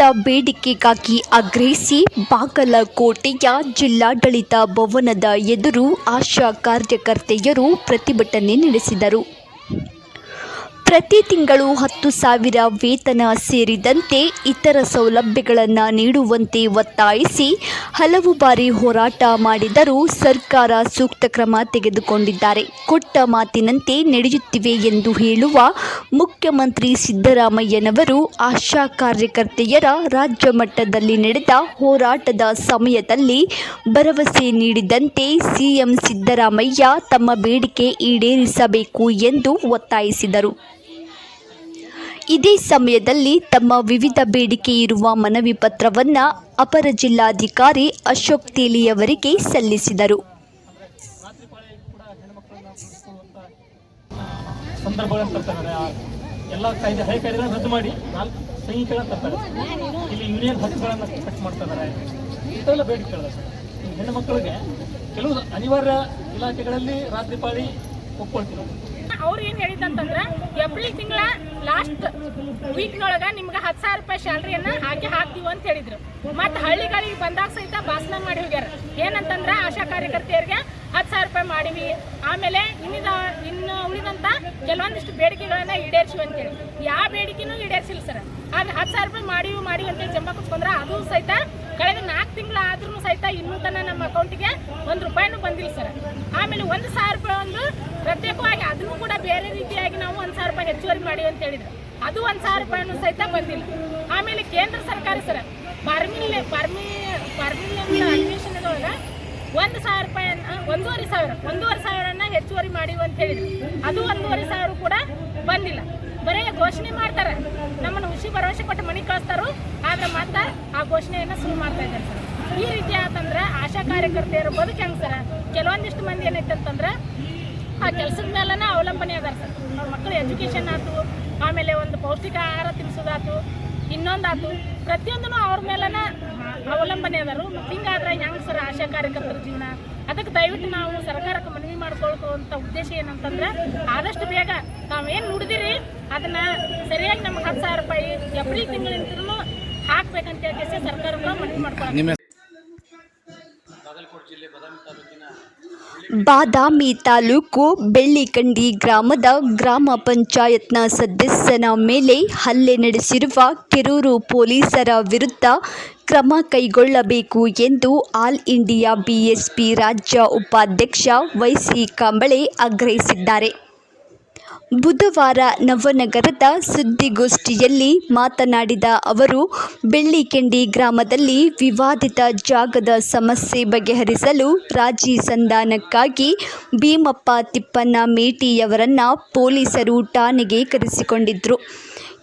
ವಿವಿಧ ಬೇಡಿಕೆಗಾಗಿ ಆಗ್ರಹಿಸಿ ಬಾಗಲಕೋಟೆಯ ಜಿಲ್ಲಾಡಳಿತ ಭವನದ ಎದುರು ಆಶಾ ಕಾರ್ಯಕರ್ತೆಯರು ಪ್ರತಿಭಟನೆ ನಡೆಸಿದರು. ಪ್ರತಿ ತಿಂಗಳು ಹತ್ತು ಸಾವಿರ ವೇತನ ಸೇರಿದಂತೆ ಇತರ ಸೌಲಭ್ಯಗಳನ್ನು ನೀಡುವಂತೆ ಒತ್ತಾಯಿಸಿ ಹಲವು ಬಾರಿ ಹೋರಾಟ ಮಾಡಿದರೂ ಸರ್ಕಾರ ಸೂಕ್ತ ಕ್ರಮ ತೆಗೆದುಕೊಂಡಿದ್ದಾರೆ. ಕೊಟ್ಟ ಮಾತಿನಂತೆ ನಡೆಯುತ್ತಿವೆ ಎಂದು ಹೇಳುವ ಮುಖ್ಯಮಂತ್ರಿ ಸಿದ್ದರಾಮಯ್ಯನವರು ಆಶಾ ಕಾರ್ಯಕರ್ತೆಯರ ರಾಜ್ಯ ಮಟ್ಟದಲ್ಲಿ ನಡೆದ ಹೋರಾಟದ ಸಮಯದಲ್ಲಿ ಭರವಸೆ ನೀಡಿದಂತೆ ಸಿಎಂ ಸಿದ್ದರಾಮಯ್ಯ ತಮ್ಮ ಬೇಡಿಕೆ ಈಡೇರಿಸಬೇಕು ಎಂದು ಒತ್ತಾಯಿಸಿದರು. ಇದೇ ಸಮಯದಲ್ಲಿ ತಮ್ಮ ವಿವಿಧ ಬೇಡಿಕೆ ಇರುವ ಮನವಿ ಪತ್ರವನ್ನು ಅಪರ ಜಿಲ್ಲಾಧಿಕಾರಿ ಅಶೋಕ್ ತೇಲಿಯವರಿಗೆ ಸಲ್ಲಿಸಿದರು. ಹೆಣ್ಣು ಮಕ್ಕಳಿಗೆ ಕೆಲವು ಅನಿವಾರ್ಯ ಇಲಾಖೆಗಳಲ್ಲಿ ರಾತ್ರಿ ಪಾಳಿ ಒಪ್ಕೊಳ್ತೀವಿ. ಅವ್ರು ಏನು ಹೇಳಿದಂತಂದ್ರ ಏಪ್ರಿಲ್ ತಿಂಗಳ ಲಾಸ್ಟ್ ವೀಕ್ನೊಳಗೆ ನಿಮ್ಗೆ ಹತ್ತು ಸಾವಿರ ರೂಪಾಯಿ ಸ್ಯಾಲ್ರಿಯನ್ನು ಹಾಕಿ ಹಾಕ್ತೀವಿ ಅಂತ ಹೇಳಿದ್ರು. ಮತ್ತೆ ಹಳ್ಳಿಗಳಿಗೆ ಬಂದಾಗ ಸಹಿತ ಭಾಷಣ ಮಾಡಿ ಹೋಗ್ಯಾರ. ಏನಂತಂದ್ರೆ ಆಶಾ ಕಾರ್ಯಕರ್ತೆಯರಿಗೆ ಹತ್ತು ಸಾವಿರ ರೂಪಾಯಿ ಮಾಡಿವಿ. ಆಮೇಲೆ ಇನ್ನಿದ, ಇನ್ನು ಉಳಿದಂತ ಕೆಲವೊಂದಿಷ್ಟು ಬೇಡಿಕೆಗಳನ್ನ ಈಡೇರಿಸಿವಿ ಅಂತೇಳಿ ಯಾವ ಬೇಡಿಕೆನೂ ಈಡೇರಿಸಿಲ್ಲ ಸರ್. ಆಗ ಹತ್ತು ಸಾವಿರ ರೂಪಾಯಿ ಮಾಡಿವಿ ಮಾಡಿವಿ ಅಂತೇಳಿ ಜಂಬ ಕುತ್ಕೊಂಡ್ರ ಅದು ಸಹಿತ ಕಳೆದ ನಾಲ್ಕು ತಿಂಗಳ ಆದ್ರೂ ಸಹಿತ ಇನ್ನೂ ತನ ನಮ್ಮ ಅಕೌಂಟಿಗೆ ಒಂದು ರೂಪಾಯಿನೂ ಬಂದಿಲ್ಲ ಸರ್. ಆಮೇಲೆ ಒಂದು ಸಾವಿರ ರೂಪಾಯಿ ಒಂದು ಪ್ರತ್ಯೇಕವಾಗಿ ಅದನ್ನು ಕೂಡ ಬೇರೆ ರೀತಿಯಾಗಿ ನಾವು ಒಂದು ಸಾವಿರ ರೂಪಾಯಿ ಹೆಚ್ಚುವರಿ ಮಾಡಿ ಅಂತ ಹೇಳಿದ್ರು. ಅದು ಒಂದು ಸಾವಿರ ರೂಪಾಯಿನೂ ಸಹಿತ ಬಂದಿಲ್ಲ. ಆಮೇಲೆ ಕೇಂದ್ರ ಸರ್ಕಾರ ಸರ್ ಪರ್ಮಿಲ್ ಪರ್ಮಿ ಪರ್ಮಿಲ್ ಅನ್ವೇಷಣೆದೊಳಗೆ ಒಂದು ಸಾವಿರ ರೂಪಾಯಿಯನ್ನ, ಒಂದೂವರೆ ಸಾವಿರ, ಒಂದೂವರೆ ಸಾವಿರನ ಹೆಚ್ಚುವರಿ ಮಾಡಿ ಅಂತ ಹೇಳಿದ್ರು. ಅದು ಒಂದೂವರೆ ಸಾವಿರ ಕೂಡ ಬಂದಿಲ್ಲ. ಬರೀ ಘೋಷಣೆ ಮಾಡ್ತಾರೆ. ನಮ್ಮನ್ನು ಖುಷಿ ಭರವಸೆ ಕೊಟ್ಟು ಮನೆ ಕಳಿಸ್ತಾರೋ ಆದ್ರೆ ಮತ್ತೆ ಆ ಘೋಷಣೆಯನ್ನು ಶುರು ಮಾಡ್ತಾ ಇದ್ದಾರೆ ಸರ್. ಈ ರೀತಿ ಆತಂದ್ರೆ ಆಶಾ ಕಾರ್ಯಕರ್ತೆಯರು ಬದುಕು ಹೆಂಗೆ ಸರ್? ಕೆಲವೊಂದಿಷ್ಟು ಮಂದಿ ಏನೈತೆ ಅಂತಂದ್ರೆ ಆ ಕೆಲಸದ ಮೇಲೇ ಅವಲಂಬನೆ ಅದಾರ ಸರ್. ಅವ್ರ ಮಕ್ಕಳ ಎಜುಕೇಷನ್ ಆಯ್ತು ಆಮೇಲೆ ಒಂದು ಪೌಷ್ಟಿಕ ಆಹಾರ ತಿನ್ಸೋದಾತು, ಇನ್ನೊಂದಾತು ಪ್ರತಿಯೊಂದೂ ಅವ್ರ ಮೇಲನ ಅವಲಂಬನೆ ಅದಾರು. ಹಿಂಗಾದ್ರೆ ಹೆಂಗೆ ಸರ್ ಆಶಾ ಕಾರ್ಯಕರ್ತರ ಜೀವನ? ಅದಕ್ಕೆ ದಯವಿಟ್ಟು ನಾವು ಸರ್ಕಾರಕ್ಕೆ ಮನವಿ ಮಾಡ್ಕೊಳ್ಕೋವಂಥ ಉದ್ದೇಶ ಏನಂತಂದ್ರೆ ಆದಷ್ಟು ಬೇಗ ನಾವೇನು ನುಡಿದಿರಿ, ಅದನ್ನ ಸರಿಯಾಗಿ ನಮ್ಗೆ ಹತ್ತು ಸಾವಿರ ರೂಪಾಯಿ ಎಪ್ರಿಲ್ ತಿಂಗಳಿಂದಲೂ ಹಾಕ್ಬೇಕಂತ ಹೇಳಿ ಸರ್ಕಾರಕ್ಕೆ ಮನವಿ ತಾಲೂಕಿನ ಬಾದಾಮಿ ತಾಲೂಕು ಬೆಳ್ಳಿಕಂಡಿ ಗ್ರಾಮದ ಗ್ರಾಮ ಪಂಚಾಯತ್ನ ಸದಸ್ಯನ ಮೇಲೆ ಹಲ್ಲೆ ನಡೆಸಿರುವ ಕೆರೂರು ಪೊಲೀಸರ ವಿರುದ್ಧ ಕ್ರಮ ಕೈಗೊಳ್ಳಬೇಕು ಎಂದು ಆಲ್ ಇಂಡಿಯಾ ಬಿಎಸ್ಪಿ ರಾಜ್ಯ ಉಪಾಧ್ಯಕ್ಷ ವೈಸಿ ಕಾಂಬಳೆ ಆಗ್ರಹಿಸಿದ್ದಾರೆ. ಬುಧವಾರ ನವನಗರದ ಸುದ್ದಿಗೋಷ್ಠಿಯಲ್ಲಿ ಮಾತನಾಡಿದ ಅವರು, ಬೆಳ್ಳಿಕೆಂಡಿ ಗ್ರಾಮದಲ್ಲಿ ವಿವಾದಿತ ಜಾಗದ ಸಮಸ್ಯೆ ಬಗೆಹರಿಸಲು ರಾಜಿ ಸಂಧಾನಕ್ಕಾಗಿ ಭೀಮಪ್ಪ ತಿಪ್ಪಣ್ಣ ಮೇಟಿಯವರನ್ನ ಪೊಲೀಸರು ಠಾಣೆಗೆ ಕರೆಸಿಕೊಂಡಿದ್ರು.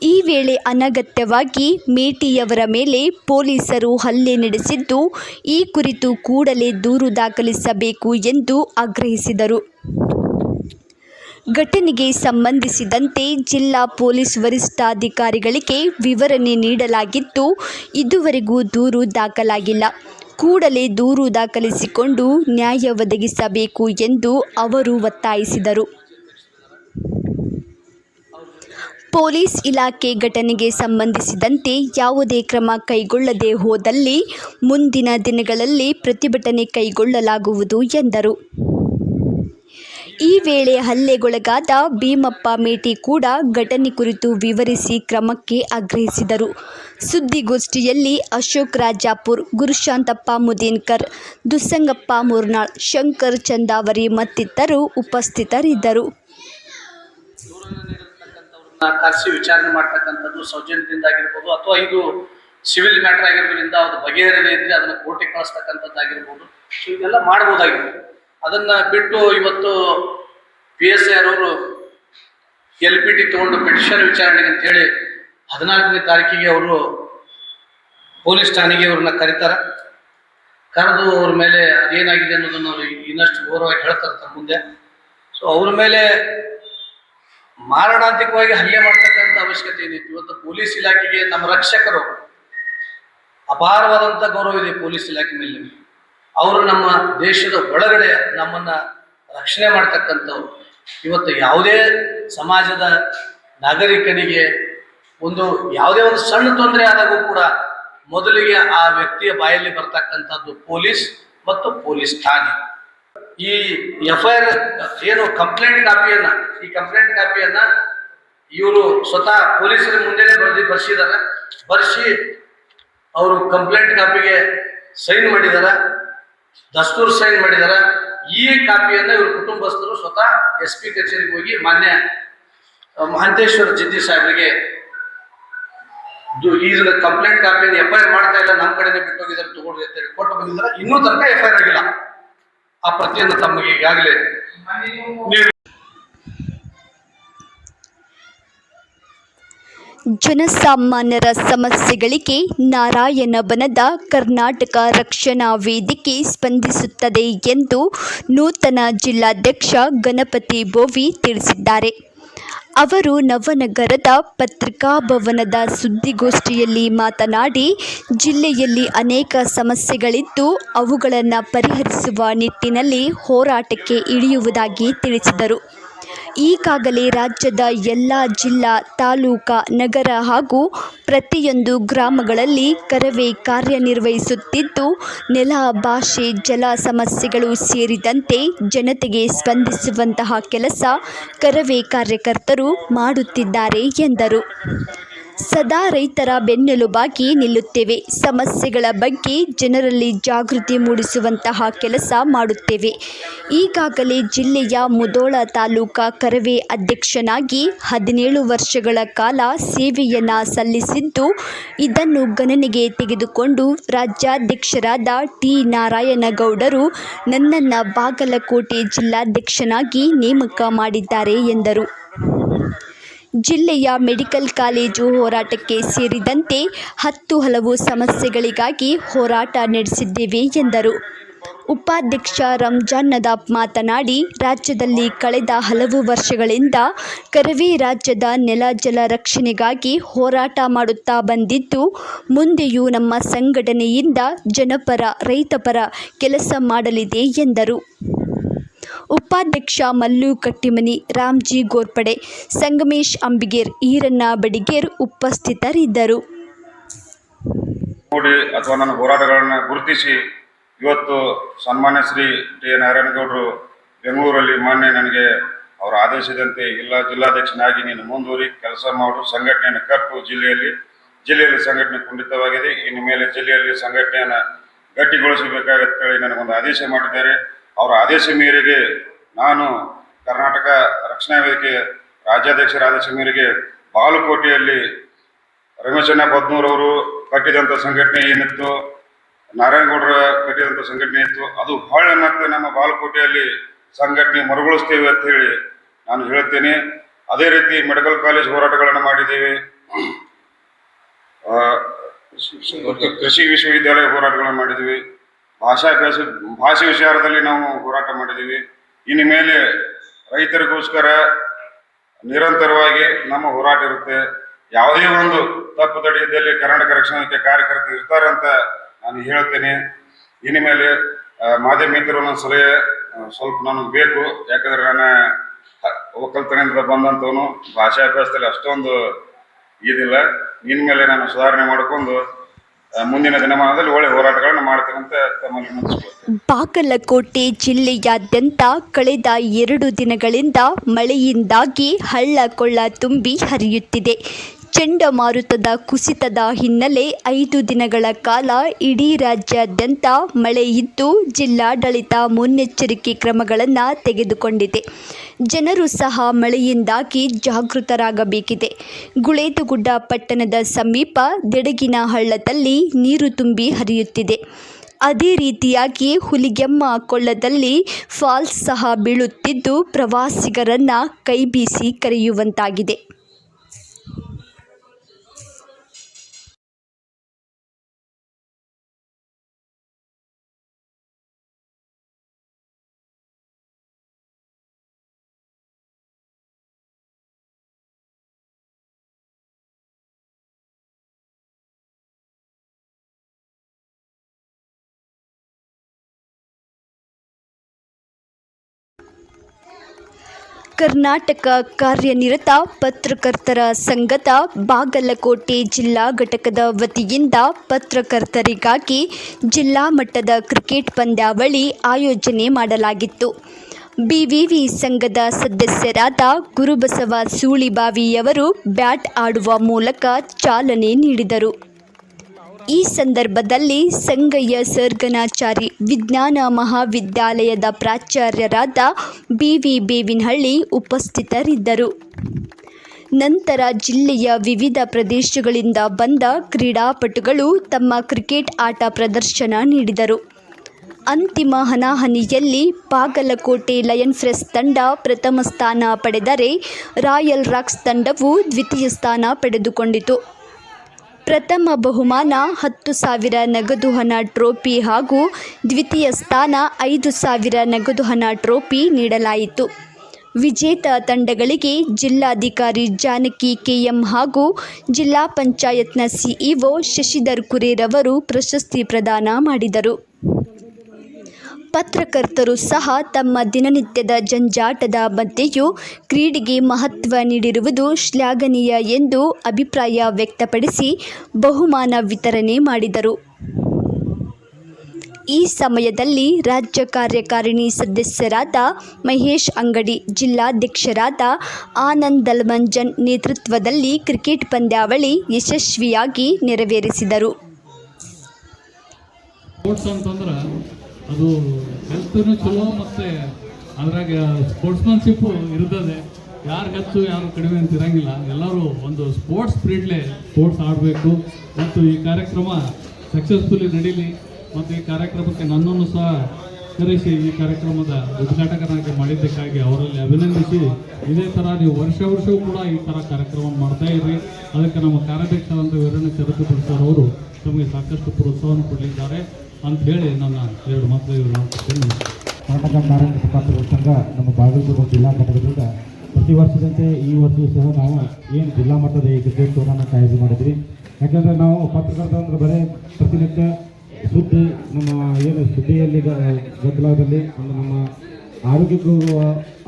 ಈ ವೇಳೆ ಅನಗತ್ಯವಾಗಿ ಮೇಟಿಯವರ ಮೇಲೆ ಪೊಲೀಸರು ಹಲ್ಲೆ ನಡೆಸಿದ್ದು, ಈ ಕುರಿತು ಕೂಡಲೇ ದೂರು ದಾಖಲಿಸಬೇಕು ಎಂದು ಆಗ್ರಹಿಸಿದರು. ಘಟನೆಗೆ ಸಂಬಂಧಿಸಿದಂತೆ ಜಿಲ್ಲಾ ಪೊಲೀಸ್ ವರಿಷ್ಠಾಧಿಕಾರಿಗಳಿಗೆ ವಿವರಣೆ ನೀಡಲಾಗಿದ್ದು ಇದುವರೆಗೂ ದೂರು ದಾಖಲಾಗಿಲ್ಲ. ಕೂಡಲೇ ದೂರು ದಾಖಲಿಸಿಕೊಂಡು ನ್ಯಾಯ ಒದಗಿಸಬೇಕು ಎಂದು ಅವರು ಒತ್ತಾಯಿಸಿದರು. ಪೊಲೀಸ್ ಇಲಾಖೆ ಘಟನೆಗೆ ಸಂಬಂಧಿಸಿದಂತೆ ಯಾವುದೇ ಕ್ರಮ ಕೈಗೊಳ್ಳದೆ ಹೋದಲ್ಲಿ ಮುಂದಿನ ದಿನಗಳಲ್ಲಿ ಪ್ರತಿಭಟನೆ ಕೈಗೊಳ್ಳಲಾಗುವುದು ಎಂದರು. ಈ ವೇಳೆ ಹಲ್ಲೆಗೊಳಗಾದ ಭೀಮಪ್ಪ ಮೇಟಿ ಕೂಡ ಘಟನೆ ಕುರಿತು ವಿವರಿಸಿ ಕ್ರಮಕ್ಕೆ ಆಗ್ರಹಿಸಿದರು. ಸುದ್ದಿಗೋಷ್ಠಿಯಲ್ಲಿ ಅಶೋಕ್ ರಾಜಾಪುರ್, ಗುರುಶಾಂತಪ್ಪ ಮುದೀನ್ಕರ್, ದುಸ್ಸಂಗಪ್ಪ ಮುರ್ನಾಳ್, ಶಂಕರ್ ಚಂದಾವರಿ ಮತ್ತಿತರರು ಉಪಸ್ಥಿತರಿದ್ದರು. ಕರೆಸಿ ವಿಚಾರಣೆ ಮಾಡ್ತಕ್ಕಂಥದ್ದು ಸೌಜನ್ಯದಿಂದ ಆಗಿರ್ಬೋದು ಅಥವಾ ಇದು ಸಿವಿಲ್ ಮ್ಯಾಟರ್ ಆಗಿರೋದ್ರಿಂದ ಅದು ಬಗೆಹರಿದೆ ಇದ್ರೆ ಅದನ್ನು ಕೋರ್ಟಿಗೆ ಕಳಿಸ್ತಕ್ಕಂಥದ್ದಾಗಿರ್ಬೋದು. ಇದೆಲ್ಲ ಮಾಡ್ಬೋದಾಗಿತ್ತು ಅದನ್ನ ಬಿಟ್ಟು ಇವತ್ತು ಪಿ ಎಸ್ ಐ ಅವರು ಎಲ್ ಪಿ ಟಿ ತಗೊಂಡು ಪಿಟಿಷನ್ ವಿಚಾರಣೆಗೆ ಅಂತ ಹೇಳಿ ಹದಿನಾಲ್ಕನೇ ತಾರೀಕಿಗೆ ಅವರು ಪೊಲೀಸ್ ಠಾಣೆಗೆ ಅವ್ರನ್ನ ಕರೀತಾರೆ. ಕರೆದು ಅವ್ರ ಮೇಲೆ ಅದೇನಾಗಿದೆ ಅನ್ನೋದನ್ನು ಅವ್ರು ಇನ್ನಷ್ಟು ಗೌರವವಾಗಿ ಹೇಳ್ತಾರೆ ಮುಂದೆ. ಸೊ ಅವ್ರ ಮೇಲೆ ಮಾರಣಾಂತಿಕವಾಗಿ ಹಲ್ಲೆ ಮಾಡ್ತಕ್ಕಂಥ ಅವಶ್ಯಕತೆ ಏನಿತ್ತು? ಇವತ್ತು ಪೊಲೀಸ್ ಇಲಾಖೆಗೆ ನಮ್ಮ ರಕ್ಷಕರು ಅಪಾರವಾದಂಥ ಗೌರವ ಇದೆ ಪೊಲೀಸ್ ಇಲಾಖೆ ಮೇಲೆ. ಅವರು ನಮ್ಮ ದೇಶದ ಒಳಗಡೆ ನಮ್ಮನ್ನ ರಕ್ಷಣೆ ಮಾಡ್ತಕ್ಕಂಥವ್ರು. ಇವತ್ತು ಯಾವುದೇ ಸಮಾಜದ ನಾಗರಿಕನಿಗೆ ಒಂದು ಯಾವುದೇ ಒಂದು ಸಣ್ಣ ತೊಂದರೆ ಆದಾಗೂ ಕೂಡ ಮೊದಲಿಗೆ ಆ ವ್ಯಕ್ತಿಯ ಬಾಯಲ್ಲಿ ಬರ್ತಕ್ಕಂಥದ್ದು ಪೊಲೀಸ್ ಮತ್ತು ಪೊಲೀಸ್ ಠಾಣೆ. ಈ ಎಫ್ ಐ ಆರ್ ಏನು ಕಂಪ್ಲೇಂಟ್ ಕಾಪಿಯನ್ನ, ಈ ಕಂಪ್ಲೇಂಟ್ ಕಾಪಿಯನ್ನ ಇವರು ಸ್ವತಃ ಪೊಲೀಸರ ಮುಂದೆ ಬರೆದಿ ಬರ್ಸಿದಾರೆ. ಬರ್ಸಿ ಅವರು ಕಂಪ್ಲೇಂಟ್ ಕಾಪಿಗೆ ಸೈನ್ ಮಾಡಿದಾರ. ದಸ್ತೂರ್ ಸೈನ್ ಮಾಡಿದಾರ. ಈ ಕಾಪಿಯನ್ನ ಇವ್ರ ಕುಟುಂಬಸ್ಥರು ಸ್ವತಃ ಎಸ್ ಪಿ ಕಚೇರಿಗೆ ಹೋಗಿ ಮಾನ್ಯ ಮಹಂತೇಶ್ವರ ಜಿದ್ದಿ ಸಾಹೇಬರಿಗೆ ಈ ಕಂಪ್ಲೇಂಟ್ ಕಾಪಿಯನ್ನು ಎಫ್ ಐ ಆರ್ ಮಾಡ್ತಾ ಇಲ್ಲ ನಮ್ಮ ಕಡೆನೇ ಬಿಟ್ಟು ಹೋಗಿದ್ದಾರೆ ತಗೊಳ್ಳಿ ಅಂತ ಹೇಳಿ ಕೊಟ್ಟು ಬಂದಿದ್ದಾರೆ. ಇನ್ನೂ ತನಕ ಎಫ್ ಐ ಆರ್ ಆಗಿಲ್ಲ. ಆ ಪ್ರತಿಯನ್ನು ತಮಗೆ ಈಗಾಗಲೇ ನೀವು ಜನಸಾಮಾನ್ಯರ ಸಮಸ್ಯೆಗಳಿಗೆ ನಾರಾಯಣ ಬನದ ಕರ್ನಾಟಕ ರಕ್ಷಣಾ ವೇದಿಕೆ ಸ್ಪಂದಿಸುತ್ತದೆ ಎಂದು ನೂತನ ಜಿಲ್ಲಾಧ್ಯಕ್ಷ ಗಣಪತಿ ಬೋವಿ ತಿಳಿಸಿದ್ದಾರೆ. ಅವರು ನವನಗರದ ಪತ್ರಿಕಾಭವನದ ಸುದ್ದಿಗೋಷ್ಠಿಯಲ್ಲಿ ಮಾತನಾಡಿ, ಜಿಲ್ಲೆಯಲ್ಲಿ ಅನೇಕ ಸಮಸ್ಯೆಗಳಿದ್ದು ಅವುಗಳನ್ನು ಪರಿಹರಿಸುವ ನಿಟ್ಟಿನಲ್ಲಿ ಹೋರಾಟಕ್ಕೆ ಇಳಿಯುವುದಾಗಿ ತಿಳಿಸಿದರು. ಈಗಾಗಲೇ ರಾಜ್ಯದ ಎಲ್ಲ ಜಿಲ್ಲಾ, ತಾಲೂಕಾ, ನಗರ ಹಾಗೂ ಪ್ರತಿಯೊಂದು ಗ್ರಾಮಗಳಲ್ಲಿ ಕರವೇ ಕಾರ್ಯನಿರ್ವಹಿಸುತ್ತಿದ್ದು, ನೆಲ, ಭಾಷೆ, ಜಲ ಸಮಸ್ಯೆಗಳು ಸೇರಿದಂತೆ ಜನತೆಗೆ ಸ್ಪಂದಿಸುವಂತಹ ಕೆಲಸ ಕರವೇ ಕಾರ್ಯಕರ್ತರು ಮಾಡುತ್ತಿದ್ದಾರೆ ಎಂದರು. ಸದಾ ರೈತರ ಬೆನ್ನೆಲುಬಾಗಿ ನಿಲ್ಲುತ್ತೇವೆ. ಸಮಸ್ಯೆಗಳ ಬಗ್ಗೆ ಜನರಲ್ಲಿ ಜಾಗೃತಿ ಮೂಡಿಸುವಂತಹ ಕೆಲಸ ಮಾಡುತ್ತೇವೆ. ಈಗಾಗಲೇ ಜಿಲ್ಲೆಯ ಮುದೋಳ ತಾಲೂಕಾ ಕರವೇ ಅಧ್ಯಕ್ಷನಾಗಿ ಹದಿನೇಳು ವರ್ಷಗಳ ಕಾಲ ಸೇವೆಯನ್ನು ಸಲ್ಲಿಸಿದ್ದು, ಇದನ್ನು ಗಣನೆಗೆ ತೆಗೆದುಕೊಂಡು ರಾಜ್ಯಾಧ್ಯಕ್ಷರಾದ ಟಿ ನಾರಾಯಣಗೌಡರು ನನ್ನನ್ನು ಬಾಗಲಕೋಟೆ ಜಿಲ್ಲಾಧ್ಯಕ್ಷನಾಗಿ ನೇಮಕ ಮಾಡಿದ್ದಾರೆ ಎಂದರು. ಜಿಲ್ಲೆಯ ಮೆಡಿಕಲ್ ಕಾಲೇಜು ಹೋರಾಟಕ್ಕೆ ಸೇರಿದಂತೆ ಹತ್ತು ಹಲವು ಸಮಸ್ಯೆಗಳಿಗಾಗಿ ಹೋರಾಟ ನಡೆಸಿದ್ದೇವೆ ಎಂದರು. ಉಪಾಧ್ಯಕ್ಷ ರಂಜಾನ್ ನದಾಬ್ ಮಾತನಾಡಿ, ರಾಜ್ಯದಲ್ಲಿ ಕಳೆದ ಹಲವು ವರ್ಷಗಳಿಂದ ಕರವೇ ರಾಜ್ಯದ ನೆಲ ಜಲ ರಕ್ಷಣೆಗಾಗಿ ಹೋರಾಟ ಮಾಡುತ್ತಾ ಬಂದಿದ್ದು, ಮುಂದೆಯೂ ನಮ್ಮ ಸಂಘಟನೆಯಿಂದ ಜನಪರ, ರೈತಪರ ಕೆಲಸ ಮಾಡಲಿದೆ ಎಂದರು. ಉಪಾಧ್ಯಕ್ಷ ಮಲ್ಲು ಕಟ್ಟಿಮನಿ, ರಾಮ್ಜಿ ಗೋರ್ಪಡೆ, ಸಂಗಮೇಶ್ ಅಂಬಿಗೇರ್, ಈರಣ್ಣ ಬಡಿಗೇರ್ ಉಪಸ್ಥಿತರಿದ್ದರು. ನೋಡಿ ಅಥವಾ ನನ್ನ ಹೋರಾಟಗಳನ್ನ ಗುರುತಿಸಿ ಇವತ್ತು ಸನ್ಮಾನ್ಯ ಶ್ರೀ ಟಿ ಎ ನಾರಾಯಣಗೌಡರು ಬೆಂಗಳೂರಲ್ಲಿ ಮಾನ್ಯ ನನಗೆ ಅವರ ಆದೇಶದಂತೆ ಇಲ್ಲ ಜಿಲ್ಲಾಧ್ಯಕ್ಷನಾಗಿ ನೀನು ಮುಂದುವರಿ ಕೆಲಸ ಮಾಡು. ಸಂಘಟನೆಯನ್ನು ಕಟ್ಟು ಜಿಲ್ಲೆಯಲ್ಲಿ ಜಿಲ್ಲೆಯಲ್ಲಿ ಸಂಘಟನೆ ಕುಂಠಿತವಾಗಿದೆ. ಇನ್ನು ಮೇಲೆ ಜಿಲ್ಲೆಯಲ್ಲಿ ಸಂಘಟನೆಯನ್ನು ಗಟ್ಟಿಗೊಳಿಸಬೇಕಾಗತ್ತೇಳಿ ನನಗೊಂದು ಆದೇಶ ಮಾಡಿದ್ದಾರೆ. ಅವರ ಆದೇಶ ಮೇರೆಗೆ ನಾನು ಕರ್ನಾಟಕ ರಕ್ಷಣಾ ವೇದಿಕೆ ರಾಜ್ಯಾಧ್ಯಕ್ಷರ ಆದೇಶ ಮೇರೆಗೆ ಬಾಗಲಕೋಟೆಯಲ್ಲಿ ರಮೇಶಣ್ಣ ಬದ್ನೂರವರು ಕಟ್ಟಿದಂಥ ಸಂಘಟನೆ ಏನಿತ್ತು, ನಾರಾಯಣಗೌಡರ ಕಟ್ಟಿದಂಥ ಸಂಘಟನೆ ಇತ್ತು, ಅದು ಬಹಳ ಮತ್ತೆ ನಮ್ಮ ಬಾಲಕೋಟೆಯಲ್ಲಿ ಸಂಘಟನೆ ಮರುಗೊಳಿಸ್ತೇವೆ ಅಂತ ಹೇಳಿ ನಾನು ಹೇಳ್ತೇನೆ ಅದೇ ರೀತಿ ಮೆಡಿಕಲ್ ಕಾಲೇಜ್ ಹೋರಾಟಗಳನ್ನು ಮಾಡಿದ್ದೀವಿ. ಕೃಷಿ ವಿಶ್ವವಿದ್ಯಾಲಯ ಹೋರಾಟಗಳನ್ನು ಮಾಡಿದ್ದೀವಿ. ಭಾಷಾ ಕಸ ಭಾಷೆ ವಿಚಾರದಲ್ಲಿ ನಾವು ಹೋರಾಟ ಮಾಡಿದ್ದೀವಿ. ಇನ್ನು ಮೇಲೆ ರೈತರಿಗೋಸ್ಕರ ನಿರಂತರವಾಗಿ ನಮ್ಮ ಹೋರಾಟ ಇರುತ್ತೆ. ಯಾವುದೇ ಒಂದು ತಪ್ಪು ತಡೆ ಇದ್ದಲ್ಲಿ ಕರ್ನಾಟಕ ರಕ್ಷಣಾ ಕಾರ್ಯಕರ್ತರು ಇರ್ತಾರೆ ಅಂತ ನಾನು ಹೇಳ್ತೇನೆ. ಇನ್ನು ಮೇಲೆ ಮಾಧ್ಯಮ ಮಿತ್ರರು ನನ್ನ ಸಲಹೆ ಸ್ವಲ್ಪ ನನಗೆ ಬೇಕು. ಯಾಕಂದ್ರೆ ನಾನು ಒಕ್ಕಲ್ತನದಿಂದ ಬಂದಂಥವನು. ಭಾಷಾಭ್ಯಾಸದಲ್ಲಿ ಅಷ್ಟೊಂದು ಇದಿಲ್ಲ. ಇನ್ಮೇಲೆ ನಾನು ಸುಧಾರಣೆ ಮಾಡಿಕೊಂಡು ಮುಂದಿನ ದಿನಮಾನದಲ್ಲಿ ಒಳ್ಳೆ ಹೋರಾಟಗಳನ್ನು ಮುಗಿಸ್ಕೊಳ್ತೇನೆ ಬಾಗಲಕೋಟೆ ಜಿಲ್ಲೆಯಾದ್ಯಂತ ಕಳೆದ ಎರಡು ದಿನಗಳಿಂದ ಮಳೆಯಿಂದಾಗಿ ಹಳ್ಳ ಕೊಳ್ಳ ತುಂಬಿ ಹರಿಯುತ್ತಿದೆ. ಚಂಡಮಾರುತದ ಕುಸಿತದ ಹಿನ್ನೆಲೆ ಐದು ದಿನಗಳ ಕಾಲ ಇಡೀ ರಾಜ್ಯಾದ್ಯಂತ ಮಳೆ ಇದ್ದು ಜಿಲ್ಲಾಡಳಿತ ಮುನ್ನೆಚ್ಚರಿಕೆ ಕ್ರಮಗಳನ್ನು ತೆಗೆದುಕೊಂಡಿದೆ. ಜನರು ಸಹ ಮಳೆಯಿಂದಾಗಿ ಜಾಗೃತರಾಗಬೇಕಿದೆ. ಗುಳೇದುಗುಡ್ಡ ಪಟ್ಟಣದ ಸಮೀಪ ದೆಡಗಿನ ಹಳ್ಳದಲ್ಲಿ ನೀರು ತುಂಬಿ ಹರಿಯುತ್ತಿದೆ. ಅದೇ ರೀತಿಯಾಗಿ ಹುಲಿಗೆಮ್ಮ ಕೊಳ್ಳದಲ್ಲಿ ಫಾಲ್ಸ್ ಸಹ ಬೀಳುತ್ತಿದ್ದು ಪ್ರವಾಸಿಗರನ್ನು ಕೈಬೀಸಿ ಕರೆಯುವಂತಾಗಿದೆ. ಕರ್ನಾಟಕ ಕಾರ್ಯನಿರತ ಪತ್ರಕರ್ತರ ಸಂಘದ ಬಾಗಲಕೋಟೆ ಜಿಲ್ಲಾ ಘಟಕದ ವತಿಯಿಂದ ಪತ್ರಕರ್ತರಿಗಾಗಿ ಜಿಲ್ಲಾ ಮಟ್ಟದ ಕ್ರಿಕೆಟ್ ಪಂದ್ಯಾವಳಿ ಆಯೋಜನೆ ಮಾಡಲಾಗಿತ್ತು. ಬಿವಿವಿ ಸಂಘದ ಸದಸ್ಯರಾದ ಗುರುಬಸವ ಸೂಳಿಬಾವಿಯವರು ಬ್ಯಾಟ್ ಆಡುವ ಮೂಲಕ ಚಾಲನೆ ನೀಡಿದರು. ಈ ಸಂದರ್ಭದಲ್ಲಿ ಸಂಗಯ್ಯ ಸರ್ಗನಾಚಾರಿ ವಿಜ್ಞಾನ ಮಹಾವಿದ್ಯಾಲಯದ ಪ್ರಾಚಾರ್ಯರಾದ ಬಿವಿ ಬೇವಿನಹಳ್ಳಿ ಉಪಸ್ಥಿತರಿದ್ದರು. ನಂತರ ಜಿಲ್ಲೆಯ ವಿವಿಧ ಪ್ರದೇಶಗಳಿಂದ ಬಂದ ಕ್ರೀಡಾಪಟುಗಳು ತಮ್ಮ ಕ್ರಿಕೆಟ್ ಆಟ ಪ್ರದರ್ಶನ ನೀಡಿದರು. ಅಂತಿಮ ಹನಾಹನಿಯಲ್ಲಿ ಬಾಗಲಕೋಟೆ ಲಯನ್ ಫ್ರೆಸ್ ತಂಡ ಪ್ರಥಮ ಸ್ಥಾನ ಪಡೆದರೆ ರಾಯಲ್ ರಾಕ್ಸ್ ತಂಡವು ದ್ವಿತೀಯ ಸ್ಥಾನ ಪಡೆದುಕೊಂಡಿತು. ಪ್ರಥಮ ಬಹುಮಾನ ಹತ್ತು ಸಾವಿರ ನಗದು ಹಣ ಟ್ರೋಫಿ ಹಾಗೂ ದ್ವಿತೀಯ ಸ್ಥಾನ ಐದು ಸಾವಿರ ನಗದು ಹಣ ಟ್ರೋಫಿ ನೀಡಲಾಯಿತು. ವಿಜೇತ ತಂಡಗಳಿಗೆ ಜಿಲ್ಲಾಧಿಕಾರಿ ಜಾನಕಿ ಕೆಎಂ ಹಾಗೂ ಜಿಲ್ಲಾ ಪಂಚಾಯತ್ನ ಸಿಇಒ ಶಶಿಧರ್ ಕುರೇರವರು ಪ್ರಶಸ್ತಿ ಪ್ರದಾನ ಮಾಡಿದರು. ಪತ್ರಕರ್ತರು ಸಹ ತಮ್ಮ ದಿನನಿತ್ಯದ ಜಂಜಾಟದ ಮಧ್ಯೆಯೂ ಕ್ರೀಡೆಗೆ ಮಹತ್ವ ನೀಡಿರುವುದು ಶ್ಲಾಘನೀಯ ಎಂದು ಅಭಿಪ್ರಾಯ ವ್ಯಕ್ತಪಡಿಸಿ ಬಹುಮಾನ ವಿತರಣೆ ಮಾಡಿದರು. ಈ ಸಮಯದಲ್ಲಿ ರಾಜ್ಯ ಕಾರ್ಯಕಾರಿಣಿ ಸದಸ್ಯರಾದ ಮಹೇಶ್ ಅಂಗಡಿ, ಜಿಲ್ಲಾಧ್ಯಕ್ಷರಾದ ಆನಂದ್ ದಲ್ಮಂಜನ್ ನೇತೃತ್ವದಲ್ಲಿ ಕ್ರಿಕೆಟ್ ಪಂದ್ಯಾವಳಿ ಯಶಸ್ವಿಯಾಗಿ ನೆರವೇರಿಸಿದರು. ಅದು ಹೆಲ್ತ್ನು ಚಲೋ ಮತ್ತು ಅದ್ರಾಗ ಸ್ಪೋರ್ಟ್ಸ್ಮನ್ಶಿಪ್ಪು ಇರ್ತದೆ. ಯಾರು ಹೆಚ್ಚು ಯಾರು ಕಡಿಮೆ ಅಂತ ಇರಂಗಿಲ್ಲ. ಎಲ್ಲರೂ ಒಂದು ಸ್ಪೋರ್ಟ್ಸ್ ಸ್ಪಿರಿಟ್ಲೆ ಸ್ಪೋರ್ಟ್ಸ್ ಆಡಬೇಕು. ಮತ್ತು ಈ ಕಾರ್ಯಕ್ರಮ ಸಕ್ಸಸ್ಫುಲಿ ನಡೀಲಿ. ಮತ್ತು ಈ ಕಾರ್ಯಕ್ರಮಕ್ಕೆ ನನ್ನನ್ನು ಸಹ ಕರೆಸಿ ಈ ಕಾರ್ಯಕ್ರಮದ ಉದ್ಘಾಟಕನಾಗಿ ಮಾಡಿದ್ದಕ್ಕಾಗಿ ಅವರಲ್ಲಿ ಅಭಿನಂದಿಸಿ. ಇದೇ ಥರ ನೀವು ವರ್ಷ ವರ್ಷವೂ ಕೂಡ ಈ ಥರ ಕಾರ್ಯಕ್ರಮ ಮಾಡ್ತಾ ಇರ್ರಿ. ಅದಕ್ಕೆ ನಮ್ಮ ಕಾರ್ಯಾಧ್ಯಕ್ಷರಂತ ವೀರಣ್ಣ ತಮಗೆ ಅವರು ನಮಗೆ ಸಾಕಷ್ಟು ಪ್ರೋತ್ಸಾಹವನ್ನು ಕೊಡಲಿದ್ದಾರೆ. ಅಂತ ಹೇಳಿ ನನ್ನ ಎರಡು ಮಕ್ಕಳು ಇವರು ಕರ್ನಾಟಕ ನಾರಾಯಣ ಪತ್ರಕರ್ತರ ಸಂಘ ನಮ್ಮ ಬಾಗಲಕೋಟೆ ಜಿಲ್ಲಾ ಘಟಕದಿಂದ ಪ್ರತಿ ವರ್ಷದಂತೆ ಈ ವರ್ಷವೂ ಸಹ ನಾವು ಏನು ಜಿಲ್ಲಾ ಮಟ್ಟದ ಈ ಕ್ರಿಕೆಟ್ ಟೂರ್ನಮೆಂಟ್ ಆಯೋಜನೆ ಮಾಡಿದ್ವಿ. ಯಾಕಂದರೆ ನಾವು ಪತ್ರಕರ್ತ ಅಂದರೆ ಬರೀ ಪ್ರತಿನಿತ್ಯ ಸುದ್ದಿ, ನಮ್ಮ ಏನು ಸುದ್ದಿಯಲ್ಲಿ ಗದ್ದಲದಲ್ಲಿ ಒಂದು ನಮ್ಮ ಆರೋಗ್ಯಕ್ಕೂ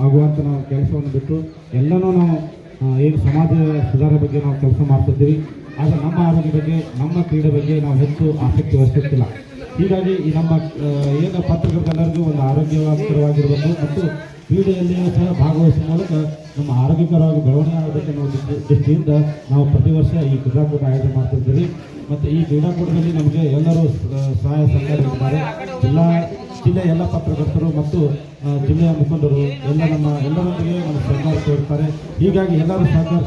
ಆಗುವಂಥ ನಾವು ಕೆಲಸವನ್ನು ಬಿಟ್ಟು ಎಲ್ಲನೂ ನಾವು ಏನು ಸಮಾಜ ಸುಧಾರ ಬಗ್ಗೆ ನಾವು ಕೆಲಸ ಮಾಡ್ತಿದ್ದೀವಿ. ಆದರೆ ನಮ್ಮ ಆರೋಗ್ಯ ಬಗ್ಗೆ, ನಮ್ಮ ಕ್ರೀಡೆ ಬಗ್ಗೆ ನಾವು ಹೆಚ್ಚು ಆಸಕ್ತಿ ವಹಿಸುತ್ತಿಲ್ಲ ಹೀಗಾಗಿ ಈ ನಮ್ಮ ಏನ ಪತ್ರಕರ್ತರೆಲ್ಲರಿಗೂ ಒಂದು ಆರೋಗ್ಯಕರವಾಗಿರಬೇಕು ಮತ್ತು ಕ್ರೀಡೆಯಲ್ಲಿಯೂ ಸಹ ಭಾಗವಹಿಸುವ ಮೂಲಕ ನಮ್ಮ ಆರೋಗ್ಯಕರವಾಗಿ ಬೆಳವಣಿಗೆ ಆಗಬೇಕು ಅನ್ನೋ ದೃಷ್ಟಿ- ದೃಷ್ಟಿಯಿಂದ ನಾವು ಪ್ರತಿ ವರ್ಷ ಈ ಕ್ರೀಡಾಕೂಟ ಆಯೋಜನೆ ಮಾಡ್ತಿರ್ತೀವಿ. ಮತ್ತು ಈ ಕ್ರೀಡಾಕೂಟದಲ್ಲಿ ನಮಗೆ ಎಲ್ಲರೂ ಸಹಾಯ ಸಹಕಾರ ಜಿಲ್ಲಾ ಜಿಲ್ಲೆಯ ಎಲ್ಲ ಪತ್ರಕರ್ತರು ಮತ್ತು ಜಿಲ್ಲೆಯ ಮುಖಂಡರು ಎಲ್ಲ ನಮ್ಮ ಎಲ್ಲರೊಂದಿಗೆ ನಮ್ಮ ಸಹಕಾರ ತೋರ್ತಾರೆ ಹೀಗಾಗಿ ಎಲ್ಲರೂ ಸಹಕಾರ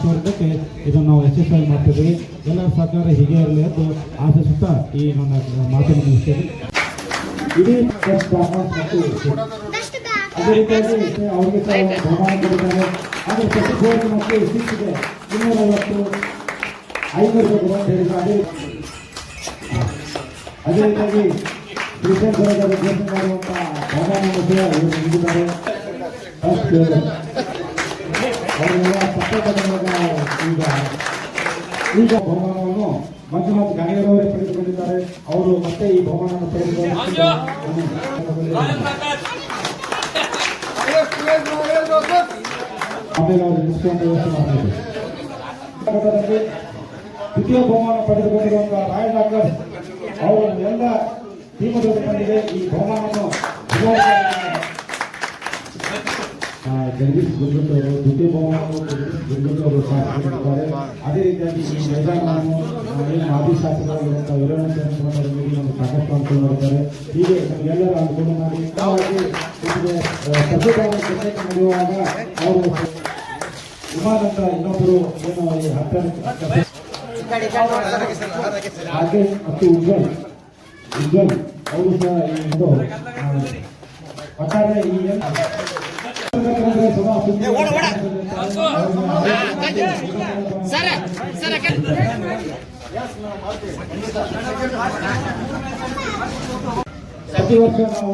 ಇದನ್ನು ನಾವು ಯಶಸ್ವಿಯಾಗಿ ಮಾಡ್ತಿದ್ದೀವಿ. ಎಲ್ಲರ ಸಹಕಾರ ಹೀಗೆ ಇರಲಿ ಎಂದು ಆಶಿಸುತ್ತಾ ಈ ನನ್ನ ಮಾತನ್ನು ಮುಗಿಸ್ತೇನೆ. ಇಡೀ ಅದೇ ರೀತಿಯಾಗಿ ಅವರಿಗೆ ಸಹ ಬಹುಮಾನ ಕೊಟ್ಟಿದ್ದಾರೆ. ಆದರೆ ಗೋಲ್ಡ್ ಮತ್ತು ಸಿಕ್ಕಿದೆ ಇನ್ನೂರೈವತ್ತು, ಐನೂರು ಅದೇ ರೀತಿಯಾಗಿ ಕ್ರಿಕೆಟ್ ಬರೋದಾದ ಘೋಷಣೆ ಮಾಡುವಂಥ ಬಹುಮಾನವನ್ನು ಸಹ ಇವರು ನೀಡಿದ್ದಾರೆ ಫಸ್ಟ್ ಅವರೆಲ್ಲ ಸಪೋರ್ಟ್ ಈಗ ಈಗ ಬಹುಮಾನವನ್ನು ಮಂಜುನಾಥ್ ಗಾಣಿಗರವರೇ ಪಡೆದುಕೊಂಡಿದ್ದಾರೆ ಅವರು ಮತ್ತೆ ಈ ಬಹುಮಾನವನ್ನು ಪಡೆದುಕೊಂಡು ಆಮೇಲೆ ಅವರು ನಿಷ್ಠೆಯನ್ನು ವ್ಯವಸ್ಥೆ ಮಾಡಬೇಕು ಕರ್ನಾಟಕದಲ್ಲಿ ದ್ವಿತೀಯ ಬಹುಮಾನ ಪಡೆದುಕೊಂಡಿರುವಂತಹ ರಾಯಲ್ ಡಾಕ್ಟರ್ಸ್ ಅವರು ಎಲ್ಲ ಟೀಮದ ಬಂದಿದೆ. ಈ ಬಹುಮಾನವನ್ನು ಜಗದೀಶ್ ಗುರುಗಟ್ ಅವರು ದ್ವಿತೀಯ ಬಹುಮಾನವನ್ನು ಜಗದೀಶ್ ಗುರುಗಟ್ ಅವರು ಅದೇ ರೀತಿಯಾಗಿ ಈ ಮೈದಾನವನ್ನು ಏನು ಮಾಜಿ ಶಾಸಕರಾಗಿರುವಂತಹ ವೀರಣ್ಣ ಚಂದ್ರಶೇಖರ್ ನಮಗೆ ಸಾಕಷ್ಟು ಅನುಕೂಲ ಮಾಡಿದ್ದಾರೆ ಹೀಗೆ ನಮಗೆಲ್ಲರ ಅನುಕೂಲ ಮಾಡಿ ಕ್ರಿಕೆಟ್ ನಡೆಯುವಾಗ ಅವರು ವಿಮಾನದ ಇನ್ನೊಬ್ಬರು ಏನು ಈ ಹತ್ತಿರ ಹಾಗೆ ಮತ್ತು ಉಜ್ವಲ್ ಉಜ್ವಲ್ ಅವರು ಸಹ ಆ, ಒಟ್ಟಾರೆ ಈ ಏನು ಪತ್ರಕರ್ತರಂದ್ರೆ ಸದಾ ಸುದ್ದಿ ಪ್ರತಿ ವರ್ಷ ನಾವು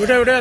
udah udah.